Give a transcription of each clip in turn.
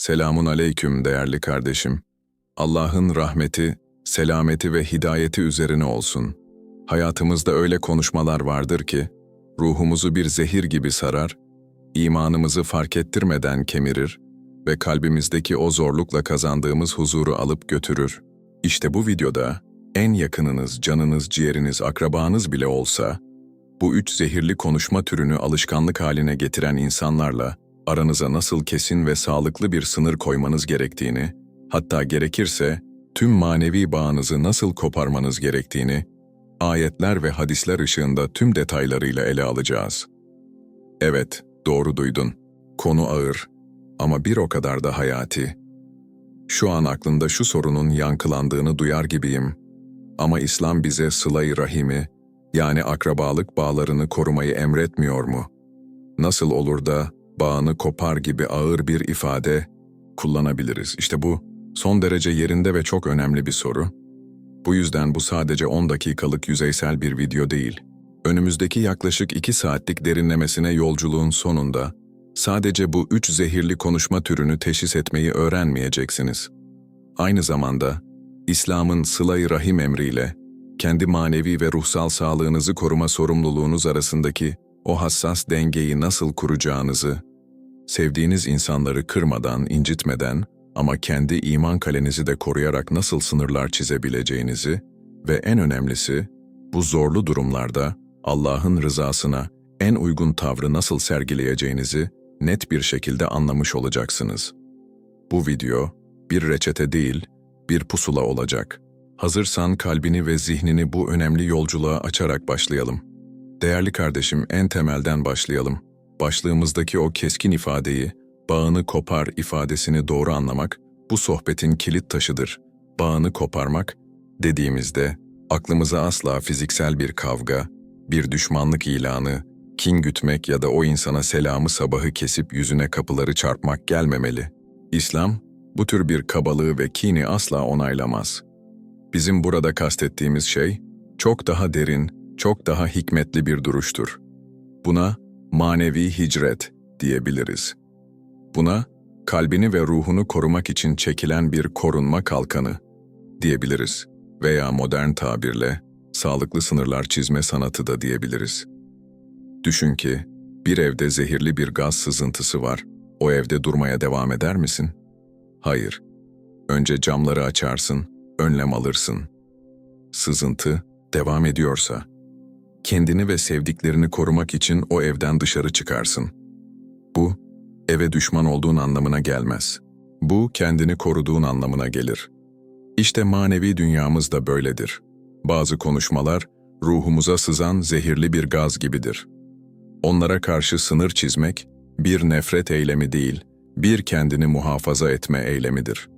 Selamun aleyküm değerli kardeşim. Allah'ın rahmeti, selameti ve hidayeti üzerine olsun. Hayatımızda öyle konuşmalar vardır ki, ruhumuzu bir zehir gibi sarar, imanımızı fark ettirmeden kemirir ve kalbimizdeki o zorlukla kazandığımız huzuru alıp götürür. İşte bu videoda en yakınınız, canınız, ciğeriniz, akrabanız bile olsa, bu üç zehirli konuşma türünü alışkanlık haline getiren insanlarla aranıza nasıl kesin ve sağlıklı bir sınır koymanız gerektiğini, hatta gerekirse tüm manevi bağınızı nasıl koparmanız gerektiğini, ayetler ve hadisler ışığında tüm detaylarıyla ele alacağız. Evet, doğru duydun. Konu ağır ama bir o kadar da hayati. Şu an aklında şu sorunun yankılandığını duyar gibiyim. Ama İslam bize sıla-i rahimi, yani akrabalık bağlarını korumayı emretmiyor mu? Nasıl olur da bağını kopar gibi ağır bir ifade kullanabiliriz? İşte bu son derece yerinde ve çok önemli bir soru. Bu yüzden bu sadece 10 dakikalık yüzeysel bir video değil. Önümüzdeki yaklaşık 2 saatlik derinlemesine yolculuğun sonunda sadece bu üç zehirli konuşma türünü teşhis etmeyi öğrenmeyeceksiniz. Aynı zamanda İslam'ın sıla-i rahim emriyle kendi manevi ve ruhsal sağlığınızı koruma sorumluluğunuz arasındaki o hassas dengeyi nasıl kuracağınızı, sevdiğiniz insanları kırmadan, incitmeden ama kendi iman kalenizi de koruyarak nasıl sınırlar çizebileceğinizi ve en önemlisi, bu zorlu durumlarda Allah'ın rızasına en uygun tavrı nasıl sergileyeceğinizi net bir şekilde anlamış olacaksınız. Bu video bir reçete değil, bir pusula olacak. Hazırsan kalbini ve zihnini bu önemli yolculuğa açarak başlayalım. Değerli kardeşim, en temelden başlayalım. Başlığımızdaki o keskin ifadeyi, bağını kopar ifadesini doğru anlamak, bu sohbetin kilit taşıdır. Bağını koparmak, dediğimizde, aklımıza asla fiziksel bir kavga, bir düşmanlık ilanı, kin gütmek ya da o insana selamı sabahı kesip yüzüne kapıları çarpmak gelmemeli. İslam, bu tür bir kabalığı ve kini asla onaylamaz. Bizim burada kastettiğimiz şey, çok daha derin, çok daha hikmetli bir duruştur. Buna manevi hicret diyebiliriz. Buna kalbini ve ruhunu korumak için çekilen bir korunma kalkanı diyebiliriz veya modern tabirle sağlıklı sınırlar çizme sanatı da diyebiliriz. Düşün ki bir evde zehirli bir gaz sızıntısı var. O evde durmaya devam eder misin? Hayır. Önce camları açarsın, önlem alırsın. Sızıntı devam ediyorsa, kendini ve sevdiklerini korumak için o evden dışarı çıkarsın. Bu, eve düşman olduğun anlamına gelmez. Bu, kendini koruduğun anlamına gelir. İşte manevi dünyamız da böyledir. Bazı konuşmalar, ruhumuza sızan zehirli bir gaz gibidir. Onlara karşı sınır çizmek, bir nefret eylemi değil, bir kendini muhafaza etme eylemidir.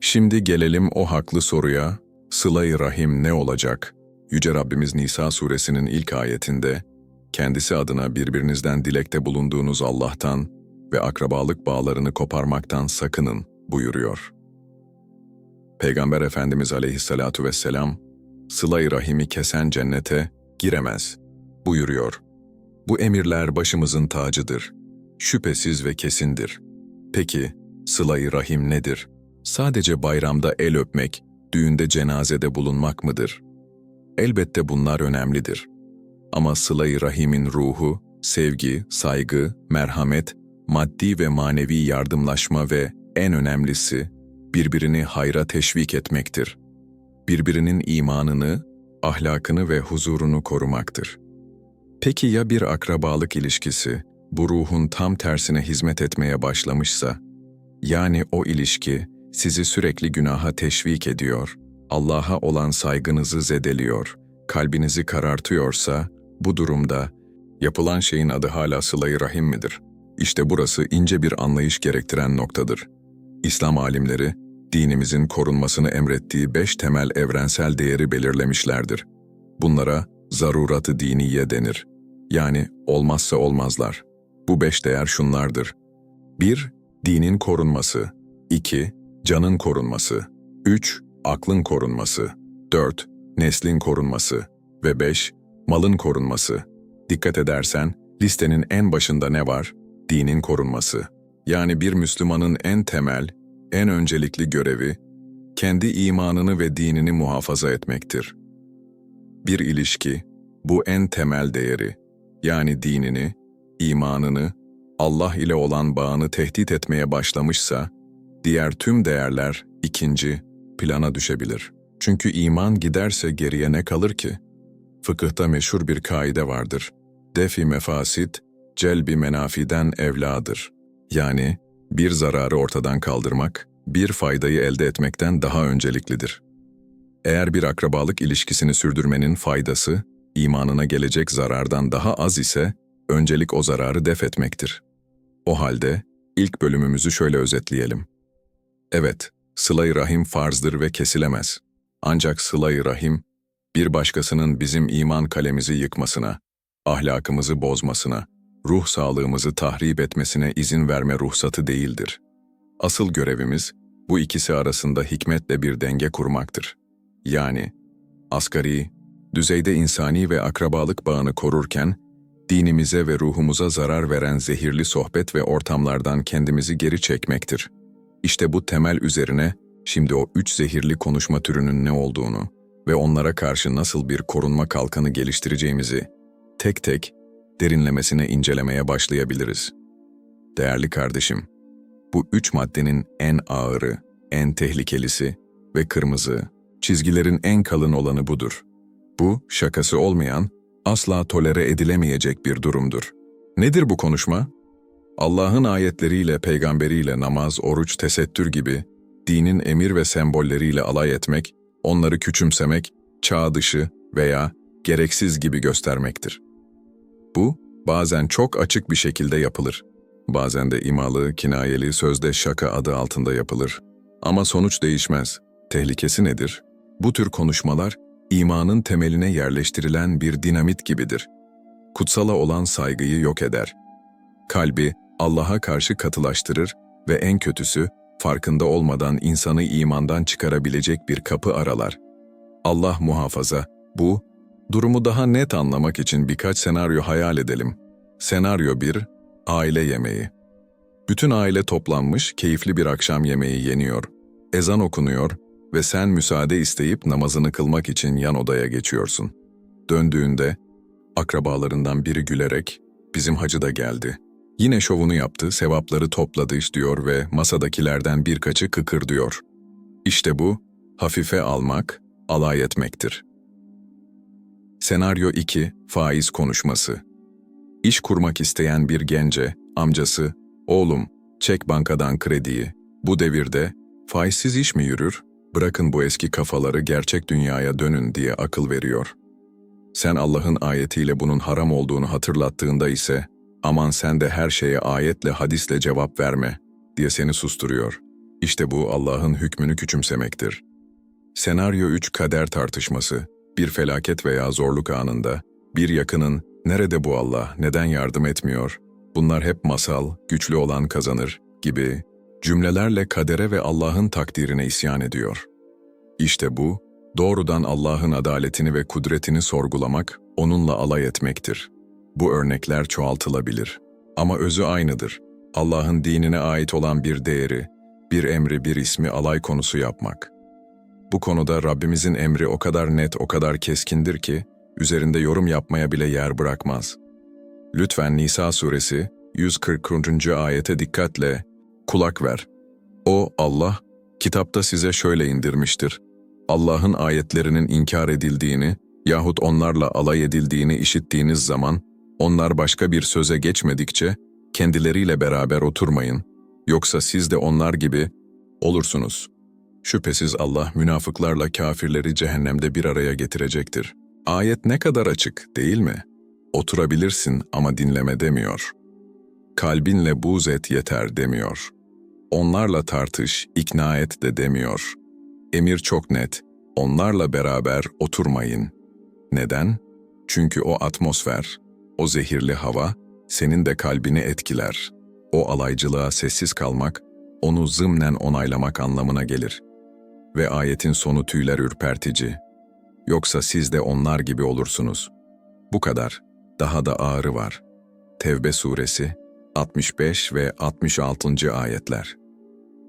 Şimdi gelelim o haklı soruya, sıla-i rahim ne olacak? Yüce Rabbimiz Nisa suresinin ilk ayetinde, kendisi adına birbirinizden dilekte bulunduğunuz Allah'tan ve akrabalık bağlarını koparmaktan sakının buyuruyor. Peygamber Efendimiz aleyhissalatu vesselam, sıla-i rahimi kesen cennete giremez buyuruyor. Bu emirler başımızın tacıdır. Şüphesiz ve kesindir. Peki, sıla-i rahim nedir? Sadece bayramda el öpmek, düğünde cenazede bulunmak mıdır? Elbette bunlar önemlidir. Ama sıla-i rahimin ruhu, sevgi, saygı, merhamet, maddi ve manevi yardımlaşma ve en önemlisi birbirini hayra teşvik etmektir. Birbirinin imanını, ahlakını ve huzurunu korumaktır. Peki ya bir akrabalık ilişkisi bu ruhun tam tersine hizmet etmeye başlamışsa, yani o ilişki sizi sürekli günaha teşvik ediyor, Allah'a olan saygınızı zedeliyor, kalbinizi karartıyorsa, bu durumda yapılan şeyin adı hala sıla rahim midir? İşte burası ince bir anlayış gerektiren noktadır. İslam alimleri, dinimizin korunmasını emrettiği beş temel evrensel değeri belirlemişlerdir. Bunlara zaruratı diniye denir. Yani olmazsa olmazlar. Bu beş değer şunlardır. 1. Dinin korunması. 2. Canın korunması. 3. Aklın korunması. 4. Neslin korunması. Ve 5. Malın korunması. Dikkat edersen, listenin en başında ne var? Dinin korunması. Yani bir Müslümanın en temel, en öncelikli görevi, kendi imanını ve dinini muhafaza etmektir. Bir ilişki, bu en temel değeri, yani dinini, imanını, Allah ile olan bağını tehdit etmeye başlamışsa, diğer tüm değerler ikinci plana düşebilir. Çünkü iman giderse geriye ne kalır ki? Fıkıhta meşhur bir kaide vardır. Defi mefasit, celbi menafiden evladır. Yani bir zararı ortadan kaldırmak, bir faydayı elde etmekten daha önceliklidir. Eğer bir akrabalık ilişkisini sürdürmenin faydası, imanına gelecek zarardan daha az ise, öncelik o zararı def etmektir. O halde, ilk bölümümüzü şöyle özetleyelim. Evet, sıla-i rahim farzdır ve kesilemez. Ancak sıla-i rahim, bir başkasının bizim iman kalemizi yıkmasına, ahlakımızı bozmasına, ruh sağlığımızı tahrip etmesine izin verme ruhsatı değildir. Asıl görevimiz, bu ikisi arasında hikmetle bir denge kurmaktır. Yani, asgari, düzeyde insani ve akrabalık bağını korurken, dinimize ve ruhumuza zarar veren zehirli sohbet ve ortamlardan kendimizi geri çekmektir. İşte bu temel üzerine, şimdi o üç zehirli konuşma türünün ne olduğunu ve onlara karşı nasıl bir korunma kalkanı geliştireceğimizi, tek tek, derinlemesine incelemeye başlayabiliriz. Değerli kardeşim, bu üç maddenin en ağırı, en tehlikelisi ve kırmızı, çizgilerin en kalın olanı budur. Bu, şakası olmayan, asla tolere edilemeyecek bir durumdur. Nedir bu konuşma? Allah'ın ayetleriyle, peygamberiyle namaz, oruç, tesettür gibi dinin emir ve sembolleriyle alay etmek, onları küçümsemek, çağ dışı veya gereksiz gibi göstermektir. Bu, bazen çok açık bir şekilde yapılır. Bazen de imalı, kinayeli, sözde şaka adı altında yapılır. Ama sonuç değişmez. Tehlikesi nedir? Bu tür konuşmalar, imanın temeline yerleştirilen bir dinamit gibidir. Kutsala olan saygıyı yok eder. Kalbi Allah'a karşı katılaştırır ve en kötüsü, farkında olmadan insanı imandan çıkarabilecek bir kapı aralar. Allah muhafaza, bu, durumu daha net anlamak için birkaç senaryo hayal edelim. Senaryo 1, aile yemeği. Bütün aile toplanmış, keyifli bir akşam yemeği yeniyor. Ezan okunuyor ve sen müsaade isteyip namazını kılmak için yan odaya geçiyorsun. Döndüğünde, akrabalarından biri gülerek, bizim hacı da geldi. Yine şovunu yaptı, sevapları topladı diyor ve masadakilerden birkaçı kıkır diyor. İşte bu, hafife almak, alay etmektir. Senaryo 2, faiz konuşması. İş kurmak isteyen bir gence, amcası, oğlum, çek bankadan krediyi, bu devirde faizsiz iş mi yürür, bırakın bu eski kafaları gerçek dünyaya dönün diye akıl veriyor. Sen Allah'ın ayetiyle bunun haram olduğunu hatırlattığında ise, aman sen de her şeye ayetle hadisle cevap verme diye seni susturuyor. İşte bu Allah'ın hükmünü küçümsemektir. Senaryo 3 kader tartışması. Bir felaket veya zorluk anında bir yakının nerede bu Allah, neden yardım etmiyor, bunlar hep masal, güçlü olan kazanır gibi cümlelerle kadere ve Allah'ın takdirine isyan ediyor. İşte bu, doğrudan Allah'ın adaletini ve kudretini sorgulamak, onunla alay etmektir. Bu örnekler çoğaltılabilir. Ama özü aynıdır. Allah'ın dinine ait olan bir değeri, bir emri, bir ismi alay konusu yapmak. Bu konuda Rabbimizin emri o kadar net, o kadar keskindir ki, üzerinde yorum yapmaya bile yer bırakmaz. Lütfen Nisa suresi 140. ayete dikkatle kulak ver. O Allah, kitapta size şöyle indirmiştir. Allah'ın ayetlerinin inkar edildiğini yahut onlarla alay edildiğini işittiğiniz zaman, onlar başka bir söze geçmedikçe kendileriyle beraber oturmayın. Yoksa siz de onlar gibi olursunuz. Şüphesiz Allah münafıklarla kafirleri cehennemde bir araya getirecektir. Ayet ne kadar açık, değil mi? Oturabilirsin ama dinleme demiyor. Kalbinle buğz et yeter demiyor. Onlarla tartış, ikna et de demiyor. Emir çok net, onlarla beraber oturmayın. Neden? Çünkü o atmosfer, o zehirli hava senin de kalbini etkiler. O alaycılığa sessiz kalmak, onu zımnen onaylamak anlamına gelir. Ve ayetin sonu tüyler ürpertici. Yoksa siz de onlar gibi olursunuz. Bu kadar. Daha da ağırı var. Tevbe suresi 65 ve 66. ayetler.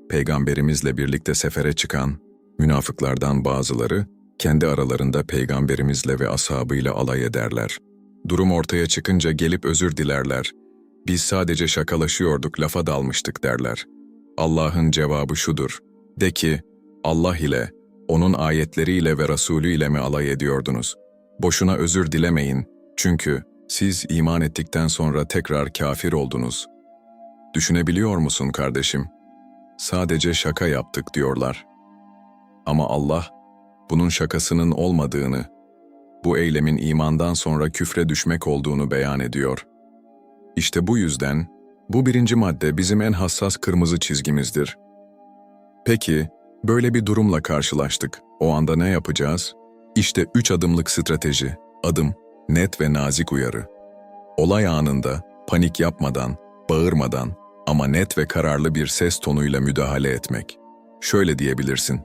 Peygamberimizle birlikte sefere çıkan münafıklardan bazıları kendi aralarında peygamberimizle ve ashabıyla alay ederler. Durum ortaya çıkınca gelip özür dilerler. Biz sadece şakalaşıyorduk, lafa dalmıştık derler. Allah'ın cevabı şudur. De ki, Allah ile, onun ayetleriyle ve Resulü ile mi alay ediyordunuz? Boşuna özür dilemeyin. Çünkü siz iman ettikten sonra tekrar kafir oldunuz. Düşünebiliyor musun kardeşim? Sadece şaka yaptık diyorlar. Ama Allah, bunun şakasının olmadığını, bu eylemin imandan sonra küfre düşmek olduğunu beyan ediyor. İşte bu yüzden, bu birinci madde bizim en hassas kırmızı çizgimizdir. Peki, böyle bir durumla karşılaştık. O anda ne yapacağız? İşte üç adımlık strateji. Adım, net ve nazik uyarı. Olay anında, panik yapmadan, bağırmadan ama net ve kararlı bir ses tonuyla müdahale etmek. Şöyle diyebilirsin.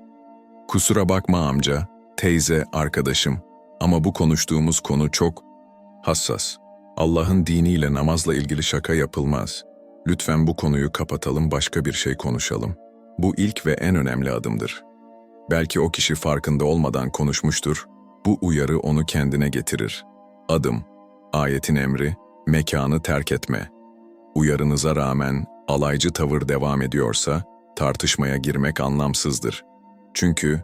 Kusura bakma amca, teyze, arkadaşım ama bu konuştuğumuz konu çok hassas. Allah'ın diniyle namazla ilgili şaka yapılmaz. Lütfen bu konuyu kapatalım, başka bir şey konuşalım. Bu ilk ve en önemli adımdır. Belki o kişi farkında olmadan konuşmuştur. Bu uyarı onu kendine getirir. Adım, ayetin emri, mekanı terk etme. Uyarınıza rağmen alaycı tavır devam ediyorsa, tartışmaya girmek anlamsızdır. Çünkü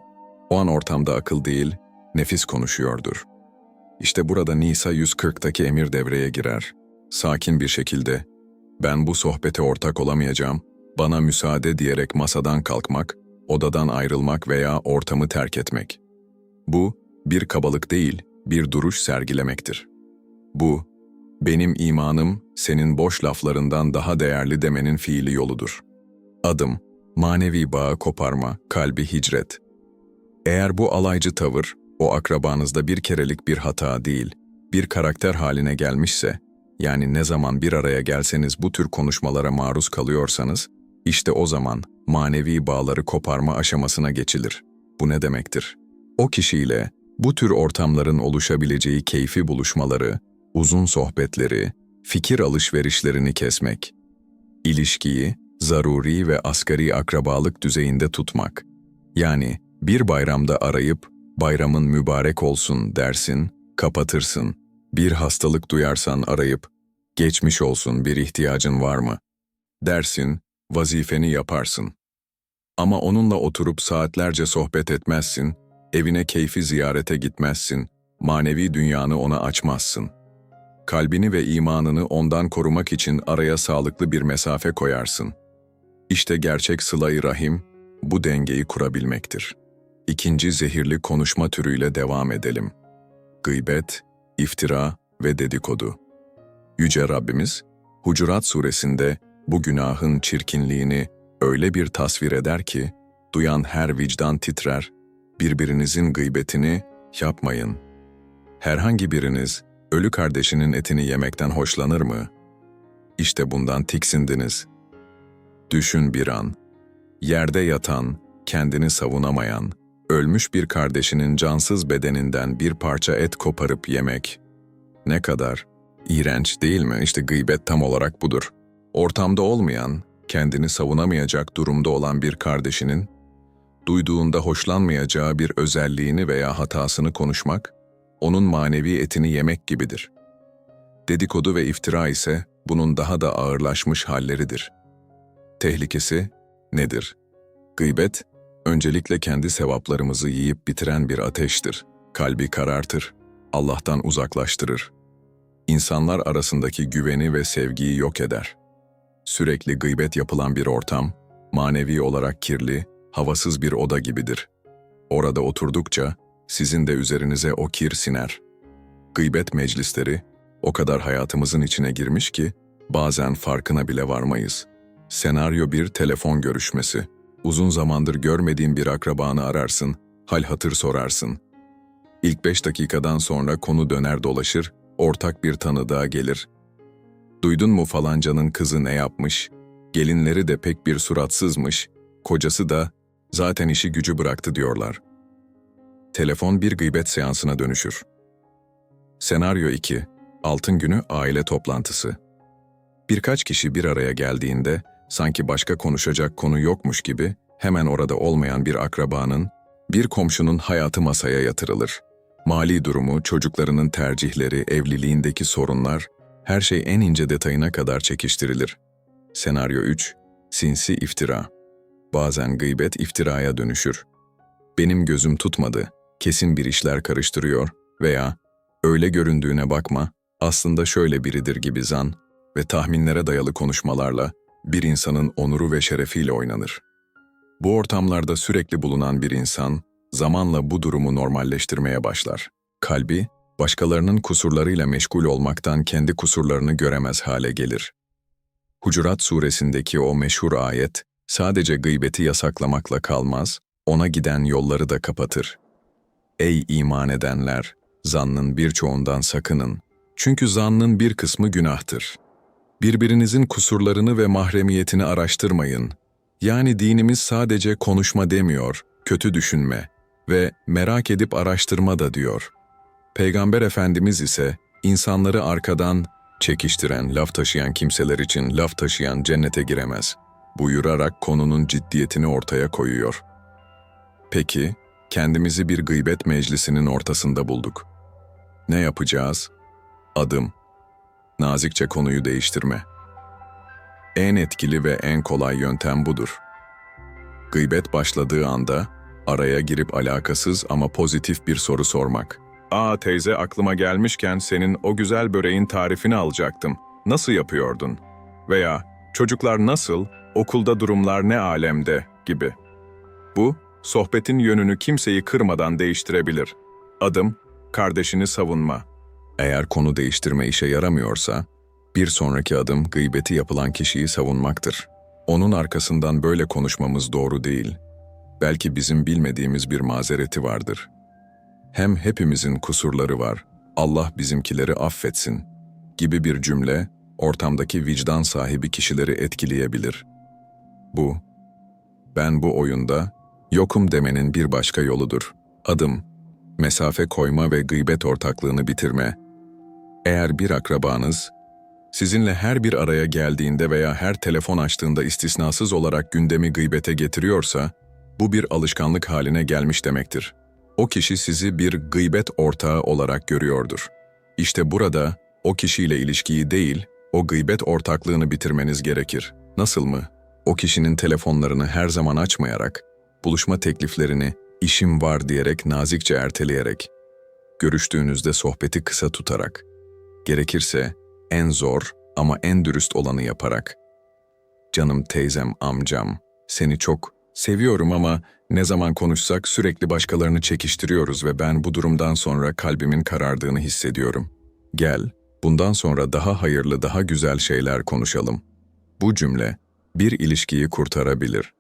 o an ortamda akıl değil, nefis konuşuyordur. İşte burada Nisa 140'taki emir devreye girer. Sakin bir şekilde, ben bu sohbete ortak olamayacağım, bana müsaade diyerek masadan kalkmak, odadan ayrılmak veya ortamı terk etmek. Bu, bir kabalık değil, bir duruş sergilemektir. Bu, benim imanım senin boş laflarından daha değerli demenin fiili yoludur. Adım, manevi bağı koparma, kalbi hicret. Eğer bu alaycı tavır, o akrabanızda bir kerelik bir hata değil, bir karakter haline gelmişse, yani ne zaman bir araya gelseniz bu tür konuşmalara maruz kalıyorsanız, işte o zaman manevi bağları koparma aşamasına geçilir. Bu ne demektir? O kişiyle bu tür ortamların oluşabileceği keyfi buluşmaları, uzun sohbetleri, fikir alışverişlerini kesmek. İlişkiyi zaruri ve asgari akrabalık düzeyinde tutmak. Yani bir bayramda arayıp bayramın mübarek olsun dersin, kapatırsın. Bir hastalık duyarsan arayıp geçmiş olsun bir ihtiyacın var mı? Dersin, vazifeni yaparsın. Ama onunla oturup saatlerce sohbet etmezsin, evine keyfi ziyarete gitmezsin, manevi dünyanı ona açmazsın. Kalbini ve imanını ondan korumak için araya sağlıklı bir mesafe koyarsın. İşte gerçek sıla-i rahim, bu dengeyi kurabilmektir. İkinci zehirli konuşma türüyle devam edelim. Gıybet, iftira ve dedikodu. Yüce Rabbimiz, Hucurat suresinde bu günahın çirkinliğini öyle bir tasvir eder ki, duyan her vicdan titrer, birbirinizin gıybetini yapmayın. Herhangi biriniz, ölü kardeşinin etini yemekten hoşlanır mı? İşte bundan tiksindiniz. Düşün bir an, yerde yatan, kendini savunamayan, ölmüş bir kardeşinin cansız bedeninden bir parça et koparıp yemek. Ne kadar iğrenç değil mi? İşte gıybet tam olarak budur. Ortamda olmayan, kendini savunamayacak durumda olan bir kardeşinin, duyduğunda hoşlanmayacağı bir özelliğini veya hatasını konuşmak, onun manevi etini yemek gibidir. Dedikodu ve iftira ise bunun daha da ağırlaşmış halleridir. Tehlikesi nedir? Gıybet, öncelikle kendi sevaplarımızı yiyip bitiren bir ateştir. Kalbi karartır, Allah'tan uzaklaştırır. İnsanlar arasındaki güveni ve sevgiyi yok eder. Sürekli gıybet yapılan bir ortam, manevi olarak kirli, havasız bir oda gibidir. Orada oturdukça sizin de üzerinize o kir siner. Gıybet meclisleri o kadar hayatımızın içine girmiş ki bazen farkına bile varmayız. Senaryo bir telefon görüşmesi. Uzun zamandır görmediğin bir akrabanı ararsın, hal hatır sorarsın. İlk beş dakikadan sonra konu döner dolaşır, ortak bir tanıdığa gelir. Duydun mu falancanın kızı ne yapmış? Gelinleri de pek bir suratsızmış, kocası da zaten işi gücü bıraktı diyorlar. Telefon bir gıybet seansına dönüşür. Senaryo 2. Altın günü aile toplantısı. Birkaç kişi bir araya geldiğinde sanki başka konuşacak konu yokmuş gibi hemen orada olmayan bir akrabanın, bir komşunun hayatı masaya yatırılır. Mali durumu, çocuklarının tercihleri, evliliğindeki sorunlar, her şey en ince detayına kadar çekiştirilir. Senaryo 3. Sinsi iftira. Bazen gıybet iftiraya dönüşür. Benim gözüm tutmadı, kesin bir işler karıştırıyor veya öyle göründüğüne bakma, aslında şöyle biridir gibi zan ve tahminlere dayalı konuşmalarla bir insanın onuru ve şerefiyle oynanır. Bu ortamlarda sürekli bulunan bir insan, zamanla bu durumu normalleştirmeye başlar. Kalbi, başkalarının kusurlarıyla meşgul olmaktan kendi kusurlarını göremez hale gelir. Hucurat suresindeki o meşhur ayet, sadece gıybeti yasaklamakla kalmaz, ona giden yolları da kapatır. Ey iman edenler! Zannın birçoğundan sakının. Çünkü zannın bir kısmı günahtır. Birbirinizin kusurlarını ve mahremiyetini araştırmayın. Yani dinimiz sadece konuşma demiyor, kötü düşünme ve merak edip araştırma da diyor. Peygamber Efendimiz ise insanları arkadan çekiştiren, laf taşıyan kimseler için laf taşıyan cennete giremez. Buyurarak konunun ciddiyetini ortaya koyuyor. Peki, kendimizi bir gıybet meclisinin ortasında bulduk. Ne yapacağız? Adım. Nazikçe konuyu değiştirme. En etkili ve en kolay yöntem budur. Gıybet başladığı anda araya girip alakasız ama pozitif bir soru sormak. Aa teyze aklıma gelmişken senin o güzel böreğin tarifini alacaktım. Nasıl yapıyordun? Veya çocuklar nasıl, okulda durumlar ne alemde gibi. Bu, sohbetin yönünü kimseyi kırmadan değiştirebilir. Adım, kardeşini savunma. Eğer konu değiştirme işe yaramıyorsa, bir sonraki adım gıybeti yapılan kişiyi savunmaktır. Onun arkasından böyle konuşmamız doğru değil. Belki bizim bilmediğimiz bir mazereti vardır. Hem hepimizin kusurları var, Allah bizimkileri affetsin gibi bir cümle, ortamdaki vicdan sahibi kişileri etkileyebilir. Bu, ben bu oyunda yokum demenin bir başka yoludur. Adım, mesafe koyma ve gıybet ortaklığını bitirme. Eğer bir akrabanız, sizinle her bir araya geldiğinde veya her telefon açtığında istisnasız olarak gündemi gıybete getiriyorsa, bu bir alışkanlık haline gelmiş demektir. O kişi sizi bir gıybet ortağı olarak görüyordur. İşte burada o kişiyle ilişkiyi değil, o gıybet ortaklığını bitirmeniz gerekir. Nasıl mı? O kişinin telefonlarını her zaman açmayarak, buluşma tekliflerini işim var diyerek nazikçe erteleyerek, görüştüğünüzde sohbeti kısa tutarak, gerekirse en zor ama en dürüst olanı yaparak, canım teyzem, amcam, seni çok seviyorum ama ne zaman konuşsak sürekli başkalarını çekiştiriyoruz ve ben bu durumdan sonra kalbimin karardığını hissediyorum. Gel, bundan sonra daha hayırlı, daha güzel şeyler konuşalım. Bu cümle bir ilişkiyi kurtarabilir.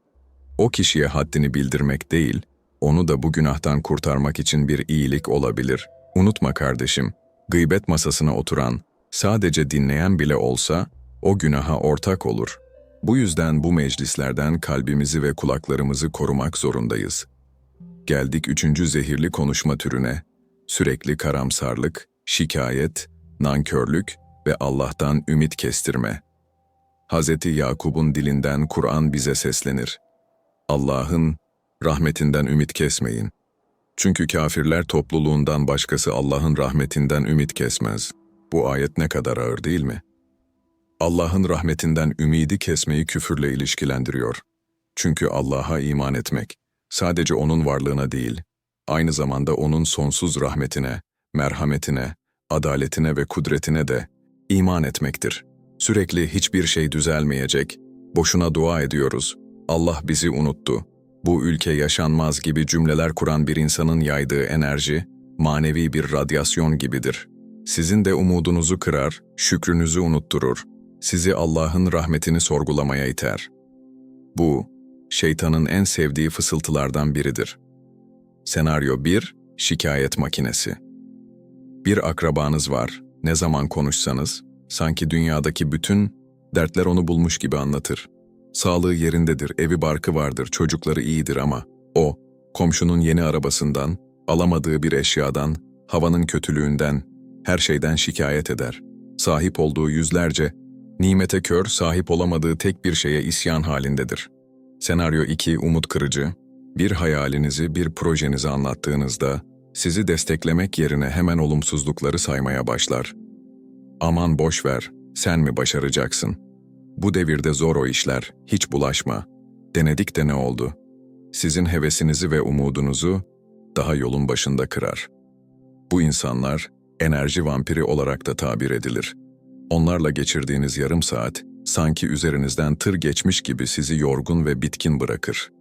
O kişiye haddini bildirmek değil, onu da bu günahtan kurtarmak için bir iyilik olabilir. Unutma kardeşim, gıybet masasına oturan, sadece dinleyen bile olsa, o günaha ortak olur. Bu yüzden bu meclislerden kalbimizi ve kulaklarımızı korumak zorundayız. Geldik üçüncü zehirli konuşma türüne. Sürekli karamsarlık, şikayet, nankörlük ve Allah'tan ümit kestirme. Hz. Yakub'un dilinden Kur'an bize seslenir. Allah'ın rahmetinden ümit kesmeyin. Çünkü kafirler topluluğundan başkası Allah'ın rahmetinden ümit kesmez. Bu ayet ne kadar ağır değil mi? Allah'ın rahmetinden ümidi kesmeyi küfürle ilişkilendiriyor. Çünkü Allah'a iman etmek, sadece O'nun varlığına değil, aynı zamanda O'nun sonsuz rahmetine, merhametine, adaletine ve kudretine de iman etmektir. Sürekli hiçbir şey düzelmeyecek, boşuna dua ediyoruz, Allah bizi unuttu, bu ülke yaşanmaz gibi cümleler kuran bir insanın yaydığı enerji, manevi bir radyasyon gibidir. Sizin de umudunuzu kırar, şükrünüzü unutturur, sizi Allah'ın rahmetini sorgulamaya iter. Bu, şeytanın en sevdiği fısıltılardan biridir. Senaryo 1, Şikayet Makinesi Bir akrabanız var, ne zaman konuşsanız, sanki dünyadaki bütün dertler onu bulmuş gibi anlatır. Sağlığı yerindedir, evi barkı vardır, çocukları iyidir ama o, komşunun yeni arabasından, alamadığı bir eşyadan, havanın kötülüğünden, her şeyden şikayet eder. Sahip olduğu yüzlerce Nimete kör, sahip olamadığı tek bir şeye isyan halindedir. Senaryo 2 umut kırıcı. Bir hayalinizi, bir projenizi anlattığınızda sizi desteklemek yerine hemen olumsuzlukları saymaya başlar. Aman boş ver, sen mi başaracaksın? Bu devirde zor o işler, hiç bulaşma. Denedik de ne oldu? Sizin hevesinizi ve umudunuzu daha yolun başında kırar. Bu insanlar enerji vampiri olarak da tabir edilir. Onlarla geçirdiğiniz yarım saat sanki üzerinizden tır geçmiş gibi sizi yorgun ve bitkin bırakır.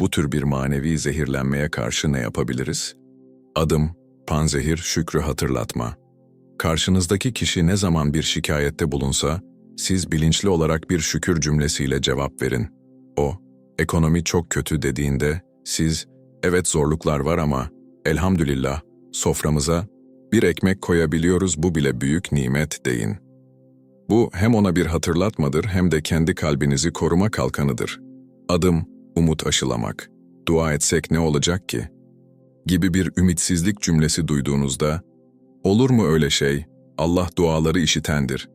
Bu tür bir manevi zehirlenmeye karşı ne yapabiliriz? Adım, panzehir, şükrü hatırlatma. Karşınızdaki kişi ne zaman bir şikayette bulunsa, siz bilinçli olarak bir şükür cümlesiyle cevap verin. O, ekonomi çok kötü dediğinde, siz, evet zorluklar var ama, elhamdülillah, soframıza bir ekmek koyabiliyoruz bu bile büyük nimet deyin. Bu hem ona bir hatırlatmadır hem de kendi kalbinizi koruma kalkanıdır. Adım, umut aşılamak. Dua etsek ne olacak ki? Gibi bir ümitsizlik cümlesi duyduğunuzda, olur mu öyle şey, Allah duaları işitendir.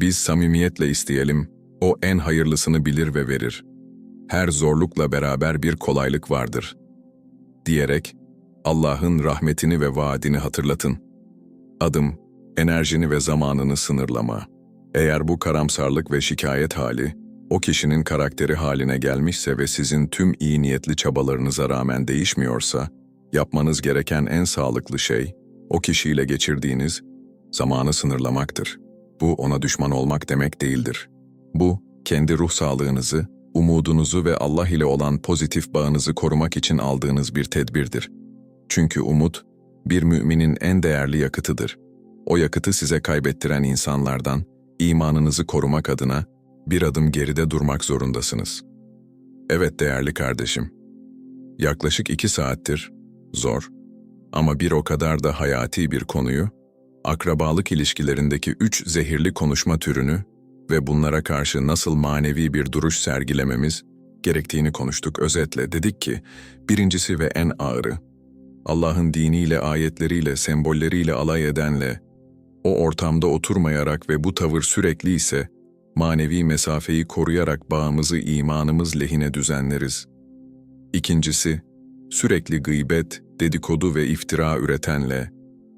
Biz samimiyetle isteyelim, O en hayırlısını bilir ve verir. Her zorlukla beraber bir kolaylık vardır. Diyerek, Allah'ın rahmetini ve vaadini hatırlatın. Adım, enerjini ve zamanını sınırlama. Eğer bu karamsarlık ve şikayet hali, o kişinin karakteri haline gelmişse ve sizin tüm iyi niyetli çabalarınıza rağmen değişmiyorsa, yapmanız gereken en sağlıklı şey, o kişiyle geçirdiğiniz zamanı sınırlamaktır. Bu ona düşman olmak demek değildir. Bu, kendi ruh sağlığınızı, umudunuzu ve Allah ile olan pozitif bağınızı korumak için aldığınız bir tedbirdir. Çünkü umut, bir müminin en değerli yakıtıdır. O yakıtı size kaybettiren insanlardan, imanınızı korumak adına bir adım geride durmak zorundasınız. Evet değerli kardeşim, yaklaşık iki saattir, zor ama bir o kadar da hayati bir konuyu, akrabalık ilişkilerindeki üç zehirli konuşma türünü ve bunlara karşı nasıl manevi bir duruş sergilememiz gerektiğini konuştuk özetle. Dedik ki, birincisi ve en ağırı, Allah'ın diniyle, ayetleriyle, sembolleriyle alay edenle, o ortamda oturmayarak ve bu tavır sürekli ise, manevi mesafeyi koruyarak bağımızı imanımız lehine düzenleriz. İkincisi, sürekli gıybet, dedikodu ve iftira üretenle,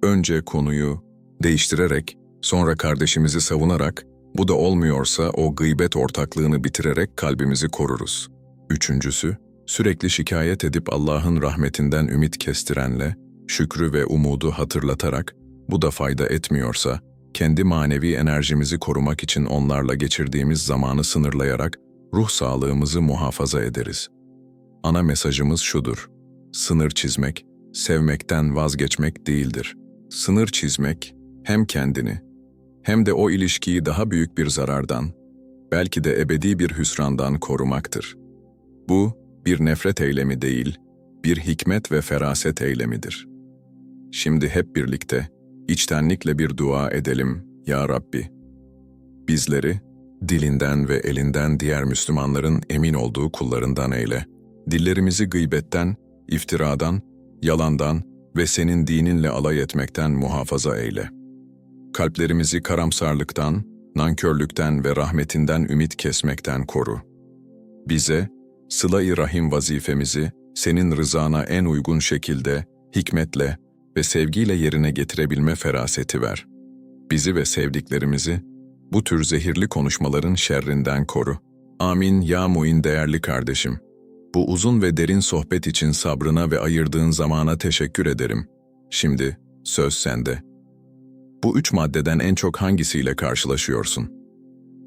önce konuyu değiştirerek, sonra kardeşimizi savunarak, bu da olmuyorsa o gıybet ortaklığını bitirerek kalbimizi koruruz. Üçüncüsü, sürekli şikayet edip Allah'ın rahmetinden ümit kestirenle, şükrü ve umudu hatırlatarak, bu da fayda etmiyorsa, kendi manevi enerjimizi korumak için onlarla geçirdiğimiz zamanı sınırlayarak ruh sağlığımızı muhafaza ederiz. Ana mesajımız şudur. Sınır çizmek, sevmekten vazgeçmek değildir. Sınır çizmek, hem kendini, hem de o ilişkiyi daha büyük bir zarardan, belki de ebedi bir hüsrandan korumaktır. Bu, bir nefret eylemi değil, bir hikmet ve feraset eylemidir. Şimdi hep birlikte, içtenlikle bir dua edelim, Ya Rabbi. Bizleri, dilinden ve elinden diğer Müslümanların emin olduğu kullarından eyle. Dillerimizi gıybetten, iftiradan, yalandan ve senin dininle alay etmekten muhafaza eyle. Kalplerimizi karamsarlıktan, nankörlükten ve rahmetinden ümit kesmekten koru. Bize, sıla-i rahim vazifemizi senin rızana en uygun şekilde, hikmetle ve sevgiyle yerine getirebilme feraseti ver. Bizi ve sevdiklerimizi bu tür zehirli konuşmaların şerrinden koru. Amin ya muin değerli kardeşim. Bu uzun ve derin sohbet için sabrına ve ayırdığın zamana teşekkür ederim. Şimdi söz sende. Bu üç maddeden en çok hangisiyle karşılaşıyorsun?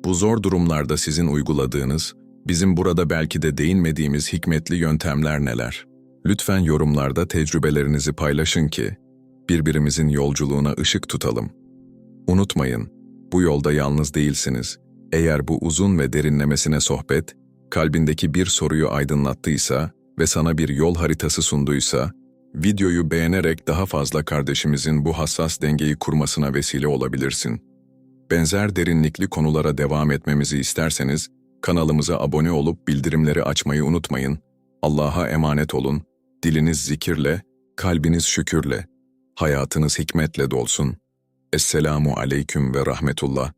Bu zor durumlarda sizin uyguladığınız, bizim burada belki de değinmediğimiz hikmetli yöntemler neler? Lütfen yorumlarda tecrübelerinizi paylaşın ki birbirimizin yolculuğuna ışık tutalım. Unutmayın, bu yolda yalnız değilsiniz. Eğer bu uzun ve derinlemesine sohbet, kalbindeki bir soruyu aydınlattıysa ve sana bir yol haritası sunduysa, videoyu beğenerek daha fazla kardeşimizin bu hassas dengeyi kurmasına vesile olabilirsin. Benzer derinlikli konulara devam etmemizi isterseniz, kanalımıza abone olup bildirimleri açmayı unutmayın. Allah'a emanet olun, diliniz zikirle, kalbiniz şükürle, hayatınız hikmetle dolsun. Esselamu aleyküm ve rahmetullah.